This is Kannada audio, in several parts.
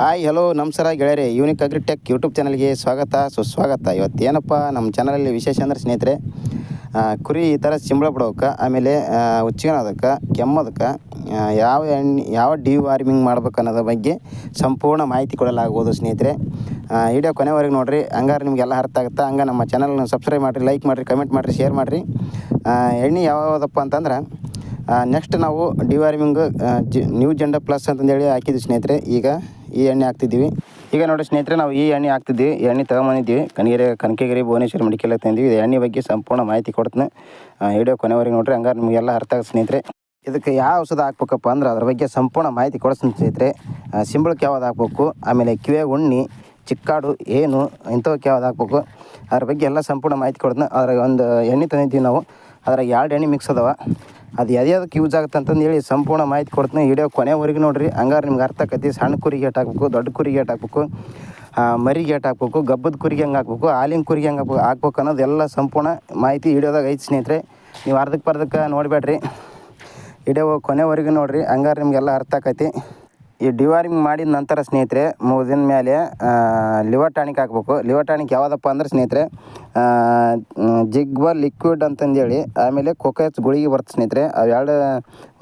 ಹಾಯ್ ಹಲೋ ನಮಸ್ಕಾರ ಗೆಳೆಯರೆ. ಯೂನಿಕ್ ಅಗ್ರಿಟೆಕ್ ಯೂಟ್ಯೂಬ್ ಚಾನಲ್ಗೆ ಸ್ವಾಗತ. ಸುಸ್ವಾಗತ. ಇವತ್ತು ಏನಪ್ಪ, ನಮ್ಮ ಚಾನಲಲ್ಲಿ ವಿಶೇಷ ಅಂದ್ರೆ ಸ್ನೇಹಿತರೆ ಕುರಿ ಈ ಥರ ಸಿಂಬಳ ಬಿಡೋಕೆ ಆಮೇಲೆ ಹುಚ್ಚಿಗಣೋದಕ್ಕೆ ಕೆಮ್ಮೋದಕ್ಕೆ ಯಾವ ಎಣ್ಣೆ, ಯಾವ ಡಿ ವಾರ್ಮಿಂಗ್ ಮಾಡ್ಬೇಕು ಅನ್ನೋದ್ರ ಬಗ್ಗೆ ಸಂಪೂರ್ಣ ಮಾಹಿತಿ ಕೊಡಲಾಗುವುದು ಸ್ನೇಹಿತರೆ. ವಿಡಿಯೋ ಕೊನೆವರೆಗೆ ನೋಡಿರಿ. ಹಂಗಾರೆ ನಿಮಗೆಲ್ಲ ಅರ್ಥ ಆಗುತ್ತೆ? ಹಂಗೆ ನಮ್ಮ ಚಾನಲ್ನ ಸಬ್ಸ್ಕ್ರೈಬ್ ಮಾಡಿರಿ ಲೈಕ್ ಮಾಡಿರಿ ಕಮೆಂಟ್ ಮಾಡಿರಿ ಶೇರ್ ಮಾಡಿರಿ. ಎಣ್ಣೆ ಯಾವ್ದಪ್ಪ ಅಂತಂದ್ರೆ ನೆಕ್ಸ್ಟ್ ನಾವು deworming G new gender plus ಅಂತಂದೇಳಿ ಹಾಕಿದ್ವಿ ಸ್ನೇಹಿತರೆ. ಈಗ ಈ ಎಣ್ಣೆ ಹಾಕ್ತಿದ್ದೀವಿ. ಈಗ ನೋಡಿ ಸ್ನೇಹಿತರೆ, ನಾವು ಈ ಎಣ್ಣೆ ಹಾಕ್ತಿದ್ದೀವಿ. ಎಣ್ಣೆ ತಗೊಂಬಂದಿದ್ದೀವಿ. ಕನಗಿರಿ ಕನಕಗಿರಿ ಭುವನೇಶ್ವರ ಮೆಡಿಕಲ್ ತಂದಿವಿ ಇದು ಎಣ್ಣೆ ಬಗ್ಗೆ ಸಂಪೂರ್ಣ ಮಾಹಿತಿ ಕೊಡ್ತೀನಿ. ವಿಡಿಯೋ ಕೊನೆವರೆಗೆ ನೋಡ್ರಿ. ಹಂಗಾರೆ ನಿಮಗೆಲ್ಲ ಅರ್ಥ ಆಗುತ್ತೆ ಸ್ನೇಹಿತರೆ. ಇದಕ್ಕೆ ಯಾವ ಔಷಧ ಹಾಕ್ಬೇಕಪ್ಪ ಅಂದ್ರೆ ಅದ್ರ ಬಗ್ಗೆ ಸಂಪೂರ್ಣ ಮಾಹಿತಿ ಕೊಡಿಸ್ತೀನಿ ಸ್ನೇಹಿತರೆ. ಸಿಂಬಳಕ್ಕೆ ಯಾವ್ದು ಹಾಕ್ಬೇಕು? ಆಮೇಲೆ ಕಿವೆ, ಉಣ್ಣಿ, ಚಿಕ್ಕಾಡು, ಏನು, ಇಂಥವಕ್ಕೆ ಯಾವ್ದು ಹಾಕ್ಬೇಕು? ಅದ್ರ ಬಗ್ಗೆ ಎಲ್ಲ ಸಂಪೂರ್ಣ ಮಾಹಿತಿ ಕೊಡ್ತೀನಿ. ಅದ್ರಾಗ ಒಂದು ಎಣ್ಣೆ ತಂದಿದ್ದೀವಿ ನಾವು. ಅದ್ರಾಗ ಎರಡು ಎಣ್ಣೆ ಮಿಕ್ಸ್ ಅದಾವ. ಅದು ಯಾವ್ದಕ್ಕೆ ಯೂಸ್ ಆಗುತ್ತೆ ಅಂತಂದು ಹೇಳಿ ಸಂಪೂರ್ಣ ಮಾಹಿತಿ ಕೊಡ್ತೀನಿ. ವಿಡಿಯೋ ಕೊನೆವರೆಗೆ ನೋಡ್ರಿ. ಹಂಗಾರೆ ನಿಮ್ಗೆ ಅರ್ಥ ಆಕೈತಿ ಸಣ್ಣ ಕುರಿಗೆ ಏಟ್ ಹಾಕ್ಬೇಕು, ದೊಡ್ಡ ಕುರಿಗೆ ಏಟ್ ಹಾಕ್ಬೇಕು ಮರಿಗೆ ಏಟ್ ಹಾಕ್ಬೇಕು, ಗಬ್ಬದ ಕುರಿಗೆ ಹೆಂಗೆ ಹಾಕ್ಬೇಕು ಹಾಲಿನ ಕುರಿಗೆ ಹೆಂಗೆ ಹಾಕ್ಬೇಕು ಹಾಕ್ಬೇಕು ಅನ್ನೋದು ಸಂಪೂರ್ಣ ಮಾಹಿತಿ ವಿಡಿಯೋದಾಗ ಐತಿ ಸ್ನೇಹಿತರೆ. ನೀವು ಅರ್ಧಕ್ಕೆ ಪರ್ಧಕ್ಕೆ ನೋಡಬೇಡ್ರಿ. ವಿಡಿಯೋ ಕೊನೆವರೆಗೂ ನೋಡಿರಿ. ಹಂಗಾರೆ ನಿಮಗೆಲ್ಲ ಅರ್ಥ ಆಕೈತಿ ಈ ಡಿವಾರಿಂಗ್ ಮಾಡಿದ ನಂತರ ಸ್ನೇಹಿತರೆ ಮೂರು ದಿನ ಮೇಲೆ ಲಿವರ್ ಟಾನಿಕ್ ಹಾಕ್ಬೇಕು. ಲಿವರ್ ಟಾನಿಕ್ ಯಾವುದಪ್ಪ ಅಂದ್ರೆ ಸ್ನೇಹಿತರೆ ಜಿಗ್ಬರ್ ಲಿಕ್ವಿಡ್ ಅಂತಂದೇಳಿ, ಆಮೇಲೆ ಕೊಕೋಚ್ ಗುಳಿಗೆ ಬರುತ್ತೆ ಸ್ನೇಹಿತರೆ. ಅವೆರಡು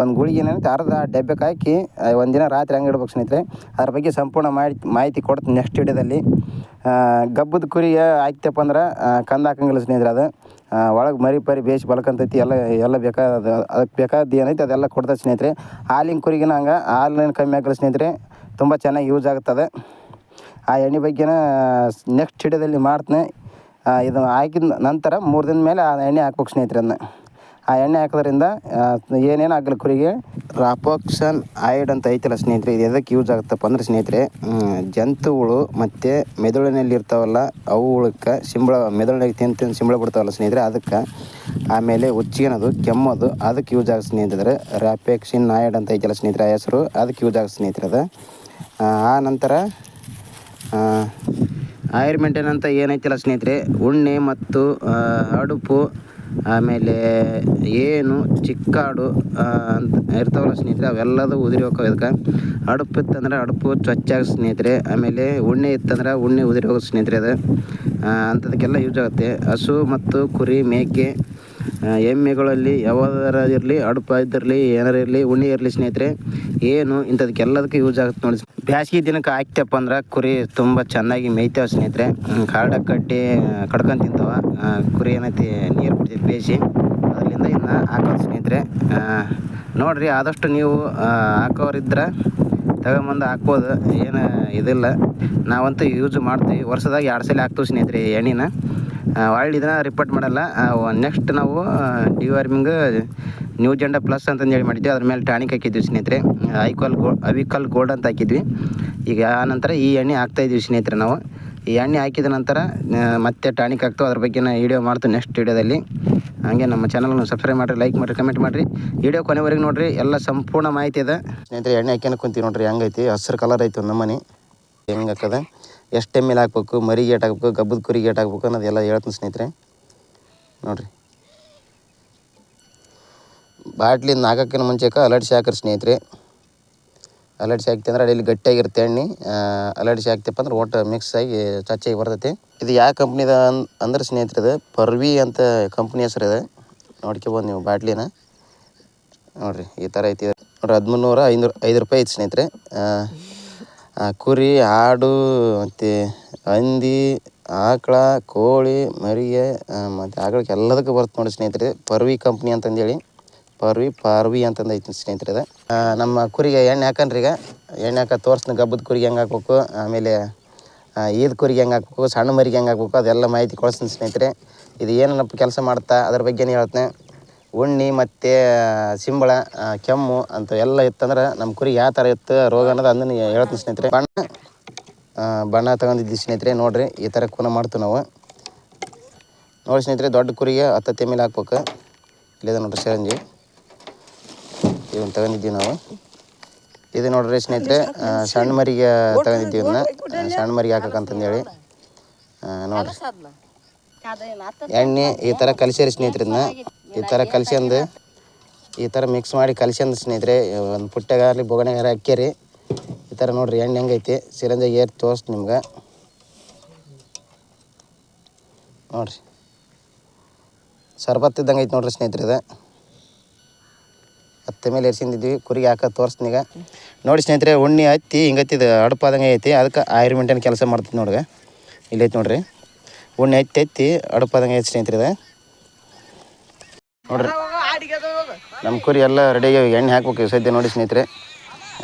ಒಂದು ಗುಳಿಗೆ ಏನಂತ ಅರ್ಧ ಡಬ್ಬಕ್ಕೆ ಹಾಕಿ ಒಂದಿನ ರಾತ್ರಿ ಹಂಗೆ ಇಡ್ಬೇಕು ಸ್ನೇಹಿತರೆ. ಅದ್ರ ಬಗ್ಗೆ ಸಂಪೂರ್ಣ ಮಾಹಿತಿ ಮಾಹಿತಿ ಕೊಡ್ತೀನಿ ನೆಕ್ಸ್ಟ್ ವಿಡಿಯೋದಲ್ಲಿ ಗಬ್ಬದ ಕುರಿಗೆ ಹಾಕ್ತಪ್ಪ ಅಂದ್ರೆ ಕಂದು ಹಾಕಂಗಿಲ್ಲ ಸ್ನೇಹಿತರೆ ಅದು. ಒಳಗೆ ಮರಿ ಪರಿ ಬೇಯಿಸಿ ಬಳಕಂತೈತಿ, ಎಲ್ಲ ಎಲ್ಲ ಬೇಕಾದ ಅದಕ್ಕೆ ಬೇಕಾದ ಏನೈತಿ ಅದೆಲ್ಲ ಕೊಡ್ತದೆ ಸ್ನೇಹಿತರೆ. ಹಾಲಿನ ಕುರಿಗಿನ ಹಂಗೆ, ಹಾಲಿನ ಕಮ್ಮಿ ಆಗಲಿ ಸ್ನೇಹಿತರೆ, ತುಂಬ ಚೆನ್ನಾಗಿ ಯೂಸ್ ಆಗುತ್ತದೆ. ಆ ಎಣ್ಣೆ ಬಗ್ಗೆನ ನೆಕ್ಸ್ಟ್ ವಿಡಿಯೋದಲ್ಲಿ ಮಾಡ್ತೀನಿ. ಇದು ಹಾಕಿದ ನಂತರ ಮೂರು ದಿನ ಮೇಲೆ ಆ ಎಣ್ಣೆ ಹಾಕ್ಬೇಕು ಸ್ನೇಹಿತರೆ ಅದನ್ನ. ಆ ಎಣ್ಣೆ ಹಾಕೋದ್ರಿಂದ ಏನೇನು ಆಗಲಿ ಕುರಿಗೆ? ರಾಪಾಕ್ಸನ್ ಆಯಿಡ್ ಅಂತ ಐತಲ್ಲ ಸ್ನೇಹಿತರೆ, ಇದು ಎದಕ್ಕೆ ಯೂಸ್ ಆಗುತ್ತಪ್ಪ ಅಂದ್ರೆ ಸ್ನೇಹಿತರೆ ಜಂತುಗಳು ಮತ್ತು ಮೆದುಳಿನಲ್ಲಿ ಇರ್ತಾವಲ್ಲ ಅವುಗಳಕ್ಕೆ ಸಿಂಬಳ ಮೆದುಳಿನಾಗ ತಿಂದು ಸಿಂಬಳ ಬಿಡ್ತಾವಲ್ಲ ಸ್ನೇಹಿತರೆ, ಅದಕ್ಕೆ ಆಮೇಲೆ ಉಚ್ಚಿಗೆನದು, ಕೆಮ್ಮೋದು ಅದಕ್ಕೆ ಯೂಸ್ ಆಗುತ್ತೆ ಸ್ನೇಹಿತರೆ. ರಾಪೆಕ್ಸಿನ್ ಆಯಿಡ್ ಅಂತ ಐತಲ್ಲ ಸ್ನೇಹಿತರೆ, ಆ ಹೆಸರು ಅದಕ್ಕೆ ಯೂಸ್ ಆಗುತ್ತೆ ಸ್ನೇಹಿತರೆ ಅದು. ಆ ನಂತರ ಆಯಿರ್ ಮೇಂಟೈನ್ ಅಂತ ಏನೈತಿಲ್ಲ ಸ್ನೇಹಿತರೆ, ಉಣ್ಣೆ ಮತ್ತು ಅಡುಪು ಆಮೇಲೆ ಏನು ಚಿಕ್ಕಾಡು ಅಂತ ಇರ್ತಾವಲ್ಲ ಸ್ನೇಹಿತರೆ, ಅವೆಲ್ಲದು ಉದುರಿ ಹೋಗ್ತಾವೆ ಇದಕ್ಕೆ ಅಡುಪು ಇತ್ತಂದ್ರೆ ಅಡುಪು ಸ್ವಚ್ಛಾಗ ಸ್ನೇಹಿತರೆ. ಆಮೇಲೆ ಉಣ್ಣೆ ಇತ್ತಂದ್ರೆ ಉಣ್ಣೆ ಉದುರಿ ಹೋಗೋದು ಸ್ನೇಹಿತರೆ ಅದು. ಅಂಥದಕ್ಕೆಲ್ಲ ಯೂಸ್ ಆಗುತ್ತೆ. ಹಸು ಮತ್ತು ಕುರಿ, ಮೇಕೆ ಎಮ್ಮೆಗಳಲ್ಲಿ ಯಾವ್ದಾರ ಇರಲಿ, ಅಡುಪ ಇದ್ದಿರಲಿ, ಏನಾರು ಇರಲಿ, ಉಣ್ಣೆ ಇರಲಿ ಸ್ನೇಹಿತರೆ, ಏನು ಇಂಥದಕ್ಕೆಲ್ಲದಕ್ಕೂ ಯೂಸ್ ಆಗುತ್ತೆ ನೋಡಿ. ಬ್ಯಾಸಿಗೆ ದಿನಕ್ಕೆ ಹಾಕ್ತಪ್ಪ ಅಂದ್ರೆ ಕುರಿ ತುಂಬ ಚೆನ್ನಾಗಿ ಮೇಯ್ತಾವೆ ಸ್ನೇಹಿತರೆ. ಕಾಡ ಕಟ್ಟಿ ಕಡ್ಕೊಂಡು ತಿಂತಾವ. ಕುರಿ ಏನೈತಿ, ನೀರು ಕುಡ್ತೈತಿ ಬೇಯಿಸಿ ಅದರಿಂದ ಇನ್ನು ಹಾಕೋದು ಸ್ನೇಹಿತರೆ. ನೋಡಿರಿ, ಆದಷ್ಟು ನೀವು ಹಾಕೋರಿದ್ರೆ ತಗೊಂಬಂದು ಹಾಕ್ಬೋದು, ಏನು ಇದಿಲ್ಲ. ನಾವಂತೂ ಯೂಸ್ ಮಾಡ್ತೀವಿ. ವರ್ಷದಾಗ ಎರಡು ಸಲ ಹಾಕ್ತೀವಿ ಸ್ನೇಹಿತರೆ ಎಣ್ಣೆನ. ಒಳ್ಳೆ ಇದನ್ನ ರಿಪೋರ್ಟ್ ಮಾಡಲ್ಲ. ನೆಕ್ಸ್ಟ್ ನಾವು ಡಿವಾರ್ಮಿಂಗ್ ನ್ಯೂ ಜೆಂಡ ಪ್ಲಸ್ ಅಂತಂದು ಹೇಳಿ ಮಾಡಿದ್ವಿ. ಅದ್ರ ಮೇಲೆ ಟಾನಿಕ್ ಹಾಕಿದ್ವಿ ಸ್ನೇಹಿತರೆ. ಐಕಾಲ್ ಗೋ ಅವಿಕಲ್ ಗೋಲ್ಡ್ ಅಂತ ಹಾಕಿದ್ವಿ. ಈಗ ಆ ನಂತರ ಈ ಎಣ್ಣೆ ಹಾಕ್ತಾಯಿದ್ವಿ ಸ್ನೇಹಿತರೆ ನಾವು. ಈ ಎಣ್ಣೆ ಹಾಕಿದ ನಂತರ ಮತ್ತೆ ಟಾನಿಕ್ ಹಾಕ್ತು ಅದ್ರ ಬಗ್ಗೆ ನಾನು ವೀಡಿಯೋ ಮಾಡ್ತೀನಿ ನೆಕ್ಸ್ಟ್ ವೀಡಿಯೋದಲ್ಲಿ ಹಾಗೆ ನಮ್ಮ ಚಾನಲ್ನ ಸಬ್ಸ್ಕ್ರೈಬ್ ಮಾಡಿರಿ ಲೈಕ್ ಮಾಡಿರಿ ಕಮೆಂಟ್ ಮಾಡಿರಿ. ವಿಡಿಯೋ ಕೊನೆವರೆಗೆ ನೋಡಿರಿ. ಎಲ್ಲ ಸಂಪೂರ್ಣ ಮಾಹಿತಿ ಇದೆ. ಸ್ನೇಹಿತರೆ, ಎಣ್ಣೆ ಹಾಕ್ಯಾನ ಕುಂತೀವಿ ನೋಡಿರಿ. ಹೆಂಗೈತಿ? ಹಸಿರು ಕಲರ್ ಐತಿ ಒಂದು ನಮ್ಮನೆ. ಹೆಂಗೆ ಹಾಕದ ಎಷ್ಟು ಎಮ್ಮೆಲ್ ಹಾಕ್ಬೇಕು ಮರಿಗೆ ಏಟ್ ಹಾಕ್ಬೇಕು, ಗಬ್ಬದ ಕುರಿಗೆ ಏಟ್ ಹಾಕ್ಬೇಕು ಅನ್ನೋದೆಲ್ಲ ಹೇಳ್ತೀನಿ ಸ್ನೇಹಿತರೆ. ನೋಡಿರಿ. ಬಾಟ್ಲಿಂದ ಹಾಕೋಕ್ಕಿಂತ ಮುಂಚೆಕ ಅಲರ್ಟ್ಸಿ ಹಾಕ್ರಿ ಸ್ನೇಹಿತರೆ. ಅಲರ್ಟ್ಸಿ ಹಾಕ್ತಿ ಅಂದ್ರೆ ಅಡಿಯಲ್ಲಿ ಗಟ್ಟಿಯಾಗಿರುತ್ತೆ ಎಣ್ಣೆ ಅಲರ್ಟ್ಸಿ ಹಾಕ್ತಿಪ್ಪ ಅಂದ್ರೆ ಒಟ್ಟು ಮಿಕ್ಸ್ ಆಗಿ ಚಚ್ಚಾಗಿ ಬರ್ತೈತಿ. ಇದು ಯಾವ ಕಂಪ್ನಿದ ಅಂದ್ರೆ ಸ್ನೇಹಿತರೆ ಇದು? ಪರ್ವಿ ಅಂತ ಕಂಪ್ನಿ ಹೆಸರು ಇದೆ. ನೋಡ್ಕೊಬೋದು ನೀವು ಬಾಟ್ಲಿನ. ನೋಡ್ರಿ, ಈ ಥರ ಐತಿ. ನೋಡ್ರಿ ಹದಿಮೂನ್ನೂರ ಐನೂರು, ಐದು ರೂಪಾಯಿ ಐತಿ ಸ್ನೇಹಿತರೆ. ಕುರಿ ಆಡು ಮತ್ತು ಹಂದಿ ಆಕಳ ಕೋಳಿ ಮರಿಗೆ ಮತ್ತು ಆಕಳಕ್ಕೆ ಎಲ್ಲದಕ್ಕೂ ಬರುತ್ತೆ ನೋಡಿ ಸ್ನೇಹಿತರೆ. ಪರ್ವಿ ಕಂಪ್ನಿ ಅಂತಂದೇಳಿ. ಪರ್ವಿ ಪಾರ್ವಿ ಅಂತಂದು ಐತಿ ಸ್ನೇಹಿತರೆ ಇದು. ನಮ್ಮ ಕುರಿಗೆ ಎಣ್ಣೆ ಹಾಕನ್ರಿ ಈಗ. ಎಣ್ಣೆ ಹಾಕ ತೋರಿಸ್ತೀನಿ. ಗಬ್ಬದ ಕುರಿಗೆ ಹೆಂಗೆ ಹಾಕ್ಬೇಕು ಆಮೇಲೆ ಆ, ಈದ್ ಕುರಿಗೆ ಹೆಂಗೆ ಹಾಕ್ಬೇಕು ಸಣ್ಣ ಮರಿಗೆ ಹೆಂಗೆ ಹಾಕ್ಬೇಕು ಅದೆಲ್ಲ ಮಾಹಿತಿ ಕೊಡ್ಸ್ತೀನಿ ಸ್ನೇಹಿತರೆ. ಇದು ಏನಪ್ಪ ಕೆಲಸ ಮಾಡ್ತಾ ಅದ್ರ ಬಗ್ಗೆನೇ ಹೇಳ್ತೀನಿ. ಉಣ್ಣಿ ಮತ್ತು ಸಿಂಬಳ ಕೆಮ್ಮು ಅಂತ ಎಲ್ಲ ಇತ್ತಂದ್ರೆ ನಮ್ಮ ಕುರಿ ಯಾವ ಥರ ಇತ್ತು, ರೋಗ ಅನ್ನೋದು ಅದನ್ನು ಹೇಳ್ತೀನಿ ಸ್ನೇಹಿತರೆ. ಬಣ್ಣ ಬಣ್ಣ ತಗೊಂಡಿದ್ವಿ ಸ್ನೇಹಿತರೆ, ನೋಡಿರಿ, ಈ ಥರ ಕೂನ ಮಾಡ್ತೀವಿ ನಾವು. ನೋಡಿ ಸ್ನೇಹಿತರೆ, ದೊಡ್ಡ ಕುರಿಗೆ ಹತ್ತತ್ತೆ ಮೇಲೆ ಹಾಕ್ಬೇಕು. ಇಲ್ಲಿದೆ ನೋಡ್ರಿ ಸಿರಂಜಿ. ಇವನ್ನ ತಗೊಂಡಿದ್ದೀವಿ ನಾವು. ಇದು ನೋಡ್ರಿ ಸ್ನೇಹಿತರೆ ಸಣ್ಣ ಮರಿಗೆ ತಗೊಂಡಿದ್ದೀವಿ ಇವನ್ನ ಸಣ್ಣ ಮರಿಗೆ ಹಾಕಕ್ಕಂತಂದೇಳಿ ನೋಡ್ರಿ. ಎಣ್ಣೆ ಈ ಥರ ಕಲಿಸಿರಿ ಸ್ನೇಹಿತರೆ ಇದನ್ನ ಈ ಥರ ಅಂದು ಈ ಥರ ಮಿಕ್ಸ್ ಮಾಡಿ ಕಲಿಸ್ಯಂದು ಸ್ನೇಹಿತರೆ, ಒಂದು ಪುಟ್ಟಾಗಲಿ ಬೊಗಣೆಗಾರ ಹಾಕ್ಯರಿ ಈ ಥರ ನೋಡ್ರಿ ಎಣ್ಣೆ ಹೆಂಗೈತಿ ಸಿರಂಜಾಗಿ ಏರ್ ತೋರ್ಸ್ ನಿಮ್ಗೆ. ನೋಡ್ರಿ. ಸರ್ಬತ್ ಇದ್ದಂಗೆ ಐತೆ ನೋಡ್ರಿ ಸ್ನೇಹಿತರೆ ಇದು. ಹತ್ತ ಮೇಲೆ ಎರ್ಸಿಂದಿದ್ವಿ ಕುರಿಗೆ ಹಾಕ ತೋರಿಸ್ತೀನಿ ಈಗ ನೋಡಿ ಸ್ನೇಹಿತರೆ, ಉಣ್ಣೆ ಹತ್ತಿ ಹಿಂಗತ್ತಿದ ಅಡಪಾದಂಗೆ ಐತಿ, ಅದಕ್ಕೆ ಆಯುರ್ಮೆಂಟನ್ ಕೆಲಸ ಮಾಡ್ತೀನಿ ನೋಡ್ರಿ ಇಲ್ಲೈತಿ ನೋಡ್ರಿ. ಉಣ್ಣೆ ಎತ್ತಿ ಎತ್ತಿ ಅಡುಪಾದಂಗೆ ಸ್ನೇಹಿತರೆ ಇದು ನೋಡ್ರಿ ನಮ್ಮ ಕುರಿ ಎಲ್ಲ ರೆಡಿಯಾಗಿ ಎಣ್ಣೆ ಹಾಕ್ಬೇಕು ಸದ್ಯ ನೋಡಿ ಸ್ನೇಹಿತರೆ.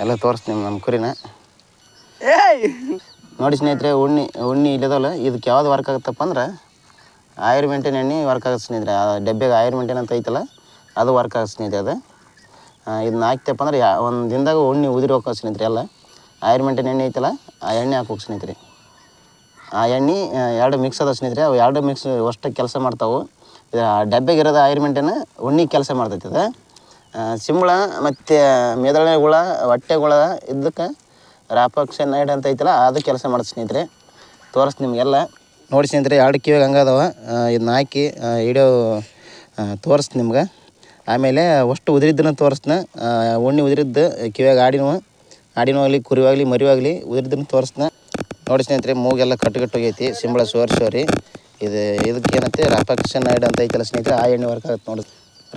ಎಲ್ಲ ತೋರಿಸ್ತೀನಿ ನಮ್ಮ ಕುರಿನ. ನೋಡಿ ಸ್ನೇಹಿತರೆ ಉಣ್ಣಿ ಉಣ್ಣಿ ಇಲ್ಲದಲ್ಲ ಇದಕ್ಕೆ ಯಾವ್ದು ವರ್ಕ್ ಆಗುತ್ತಪ್ಪ ಅಂದ್ರೆ ಆಯುರ್ಮೆಂಟಿನ ಎಣ್ಣೆ ವರ್ಕ್ ಆಗುತ್ತೆ ಸ್ನೇಹಿತರೆ. ಆ ಡಬ್ಬೆಗೆ ಆಯುರ್ ಮೆಂಟೇನ್ ಅಂತ ಐತಲ್ಲ ಅದು ವರ್ಕ್ ಆಗುತ್ತೆ ಸ್ನೇಹಿತರೆ ಅದು. ಇದನ್ನ ಹಾಕ್ತಪ್ಪ ಅಂದ್ರೆ ಒಂದು ದಿನದಾಗ ಉಣ್ಣಿ ಉದುರಿ ಹೋಗ್ಕೋ ಸ್ನೇಹಿತರೆ ಎಲ್ಲ. ಆಯುರ್ಮೆಂಟಿನ ಎಣ್ಣೆ ಐತಲ್ಲ ಆ ಎಣ್ಣೆ ಹಾಕೋಕೆ ಸ್ನೇಹಿತರೆ. ಆ ಎಣ್ಣೆ ಎರಡು ಮಿಕ್ಸ್ ಅದ ಸ್ನೇಹಿತರೆ, ಅವು ಎರಡು ಮಿಕ್ಸ್ ಅಷ್ಟು ಕೆಲಸ ಮಾಡ್ತಾವೆ. ಇದು ಡಬ್ಬಿಗೆ ಇರೋದು ಆಯುರ್ಮೆಂಟಿನ ಉಣ್ಣಿ ಕೆಲಸ ಮಾಡ್ತೈತೆ ಅದು. ಸಿಂಬಳ ಮತ್ತು ಮೆದಳೆ ಹುಳ, ಹೊಟ್ಟೆ ಹುಳ ಇದಕ್ಕೆ ರಾಪಾಕ್ಸನೈಡ್ ಅಂತ ಐತಲ್ಲ, ಅದು ಕೆಲಸ ಮಾಡುತ್ತೆ ಸ್ನೇಹಿತರೆ. ತೋರಿಸ್ ನಿಮಗೆಲ್ಲ. ನೋಡಿ ಸ್ನೇಹಿತರೆ, ಎರಡು ಕಿವಿಗೆ ಹಂಗದವ ಇದನ್ನ ಹಾಕಿ ವಿಡಿಯೋ ತೋರಿಸ್ ನಿಮ್ಗೆ. ಆಮೇಲೆ ಅಷ್ಟು ಉದುರಿದ್ದನ್ನು ತೋರಿಸ್ನ ಉಣ್ಣಿ ಉದುರಿದ್ದು ಕಿವಿಯಾಗ ಆಡಿನವ ಆಡಿನವಾಗಲಿ ಕುರಿವಾಗಲಿ, ಮರಿವಾಗಲಿ ಉದುರಿದ್ದನ್ನು ತೋರಿಸ್ನ ನೋಡಿ ಸ್ನೇಹಿತರೆ, ಮೂಗೆಲ್ಲ ಕಟ್ಟುಗಟ್ಟು ಹೋಗೈತಿ ಸಿಂಬಳ ಸೋರ್ ಸೋರಿ ಇದು ಇದಕ್ಕೆ ಏನಂತೆ ನಾಯ್ಡ್ ಅಂತ ಐತಲ್ಲ ಸ್ನೇಹಿತರೆ, ಆ ಎಣ್ಣೆ ವರ್ಕ್ ಆಗುತ್ತೆ ನೋಡಿ.